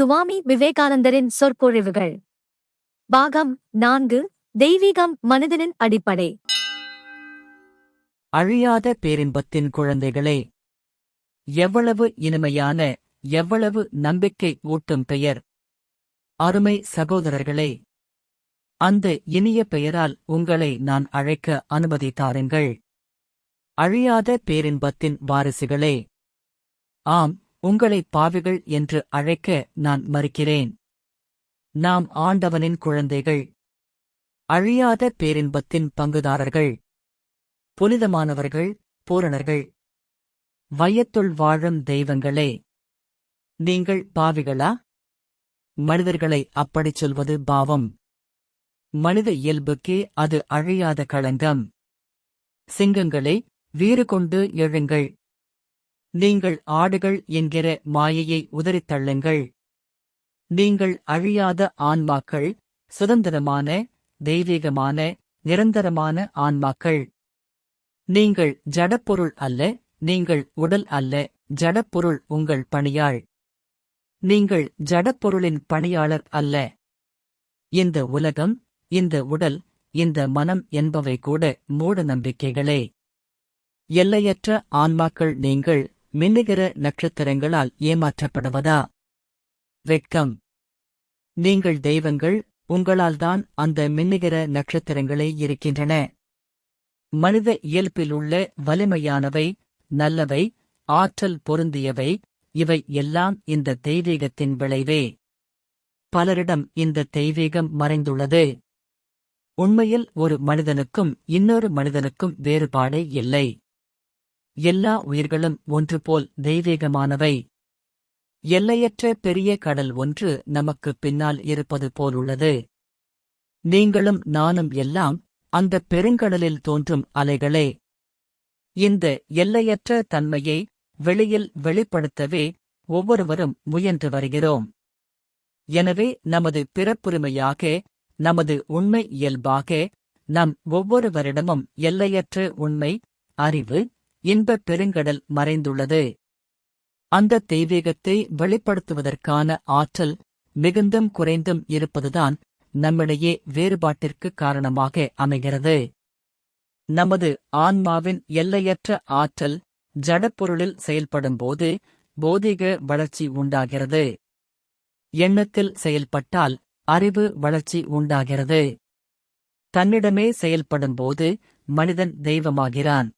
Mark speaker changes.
Speaker 1: சுவாமி விவேகானந்தரின் சொற்பொழிவுகள். பாகம் நான்கு தெய்வீகம் மனிதனின் அடிப்படை.
Speaker 2: அழியாத பேரின்பத்தின் குழந்தைகளே எவ்வளவு இனிமையான எவ்வளவு நம்பிக்கை ஊட்டும் பெயர். அருமை சகோதரர்களே அந்த இனிய பெயரால் உங்களை நான் அழைக்க அனுமதி தாருங்கள். அழியாத பேரின்பத்தின் வாரிசுகளே ஆம் உங்களை பாவிகள் என்று அழைக்க நான் மறுக்கிறேன். நாம் ஆண்டவனின் குழந்தைகள். அழியாத பேரின்பத்தின் பங்குதாரர்கள். புனிதமானவர்கள் பூரணர்கள். வையத்துள் வாழும் தெய்வங்களே. நீங்கள் பாவிகளா? மனிதர்களை அப்படிச் சொல்வது பாவம். மனித இயல்புக்கே அது அழியாத களங்கம். சிங்கங்களே வீறு கொண்டு எழுங்கள். நீங்கள் ஆடுகள் என்கிற மாயையை உதறித் தள்ளுங்கள். நீங்கள் அழியாத ஆன்மாக்கள் சுதந்திரமான தெய்வீகமான நிரந்தரமான ஆன்மாக்கள். நீங்கள் ஜடப்பொருள் அல்ல நீங்கள் உடல் அல்ல ஜடப்பொருள் உங்கள் பணியாள். நீங்கள் ஜடப்பொருளின் பணியாளர் அல்ல. இந்த உலகம் இந்த உடல் இந்த மனம் என்பவை கூட மூட நம்பிக்கைகளே. எல்லையற்ற ஆன்மாக்கள் நீங்கள் மின்னுகிற நட்சத்திரங்களால் ஏமாற்றப்படுவதா? வெட்கம். நீங்கள் தெய்வங்கள் உங்களால்தான் அந்த மின்னுகிற நட்சத்திரங்களே இருக்கின்றன. மனித இயல்பிலுள்ள வலிமையானவை நல்லவை ஆற்றல் பொருந்தியவை இவை எல்லாம் இந்த தெய்வீகத்தின் விளைவே. பலரிடம் இந்த தெய்வீகம் மறைந்துள்ளது. உண்மையில் ஒரு மனிதனுக்கும் இன்னொரு மனிதனுக்கும் வேறுபாடே இல்லை. எல்லா உயிர்களும் ஒன்று போல் தெய்வீகமானவை. எல்லையற்ற பெரிய கடல் ஒன்று நமக்கு பின்னால் இருப்பது போலுள்ளது நீங்களும் நானும் எல்லாம் அந்த பெருங்கடலில் தோன்றும் அலைகளே. இந்த எல்லையற்ற தன்மையை வெளியில் வெளிப்படுத்தவே ஒவ்வொருவரும் முயன்று வருகிறோம். எனவே நமது பிறப்புரிமையாக நமது உண்மை இயல்பாக நம் ஒவ்வொருவரிடமும் எல்லையற்ற உண்மை அறிவு இன்பப் பெருங்கடல் மறைந்துள்ளது. அந்த தெய்வீகத்தை வெளிப்படுத்துவதற்கான ஆற்றல் மிகுந்தும் குறைந்தும் இருப்பதுதான் நம்மிடையே வேறுபாட்டிற்கு காரணமாக அமைகிறது. நமது ஆன்மாவின் எல்லையற்ற ஆற்றல் ஜடப்பொருளில் செயல்படும்போது போதிக வளர்ச்சி உண்டாகிறது. எண்ணத்தில் செயல்பட்டால் அறிவு வளர்ச்சி உண்டாகிறது. தன்னிடமே செயல்படும்போது மனிதன் தெய்வமாகிறான்.